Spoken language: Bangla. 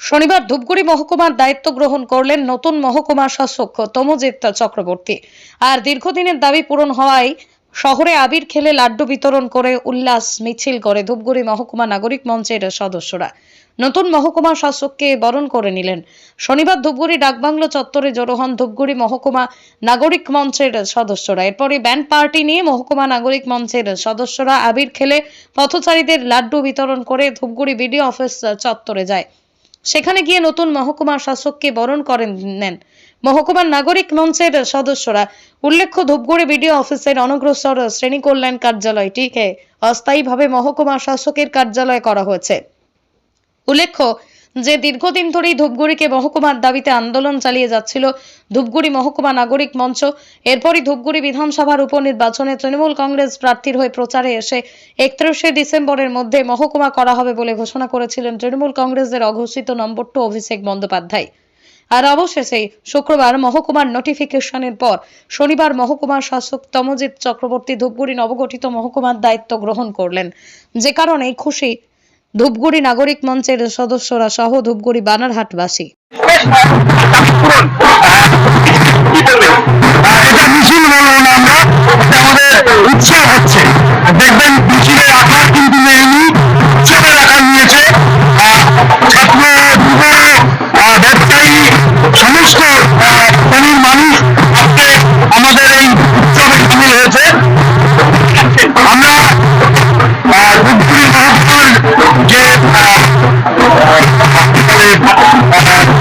শনিবার ধূপগুড়ি মহকুমার দায়িত্ব গ্রহণ করলেন নতুন মহকুমা শাসক তমজিৎ চক্রবর্তী। আর দীর্ঘদিনের দাবি পূরণ হওয়ায় শহরে আবির খেলে লাড্ডু বিতরণ করে উল্লাস মিছিল করে ধূপগুড়ি মহকুমা নাগরিক মঞ্চের সদস্যরা। নতুন মহকুমা শাসককে বরণ করে নিলেন। শনিবার ধূপগুড়ি ডাকবাংলো চত্বরে জড়ো হন ধূপগুড়ি মহকুমা নাগরিক মঞ্চের সদস্যরা। এরপরে ব্যান্ড পার্টি নিয়ে মহকুমা নাগরিক মঞ্চের সদস্যরা আবির খেলে পথচারীদের লাড্ডু বিতরণ করে ধূপগুড়ি বিডিও অফিস চত্বরে যায়। সেখানে গিয়ে নতুন মহকুমা শাসককে বরণ করেন, নেন। মহকুমার নাগরিক মঞ্চের সদস্যরা। উল্লেখ্য, ধূপগুড়ি বিডিও অফিসের অনগ্রসর শ্রেণি কল্যাণ কার্যালয়টিকে অস্থায়ীভাবে মহকুমা শাসকের কার্যালয় করা হয়েছে। উল্লেখ্য যে দীর্ঘদিন ধরেই ধূপগুড়িকে মহকুমার দাবিতে আন্দোলন চালিয়ে যাচ্ছিল ধূপগুড়ি মহকুমা নাগরিক মঞ্চ। এরপরই ধূপগুড়ি বিধানসভার উপনির্বাচনে তৃণমূল কংগ্রেস প্রার্থীর হয়ে প্রচারে এসে একত্রিশে ডিসেম্বরের মধ্যে মহকুমা করা হবে বলে ঘোষণা করেছিলেন তৃণমূল কংগ্রেসের অঘোষিত নম্বর টু অভিষেক বন্দ্যোপাধ্যায়। আর অবশেষে শুক্রবার মহকুমার নোটিফিকেশনের পর শনিবার মহকুমার শাসক তমজিৎ চক্রবর্তী ধূপগুড়ি নবগঠিত মহকুমার দায়িত্ব গ্রহণ করলেন। যে কারণে খুশি ধূপগুড়ি নাগরিক মঞ্চের সদস্যরা সহ ধূপগুড়ি বানারহাটবাসী Música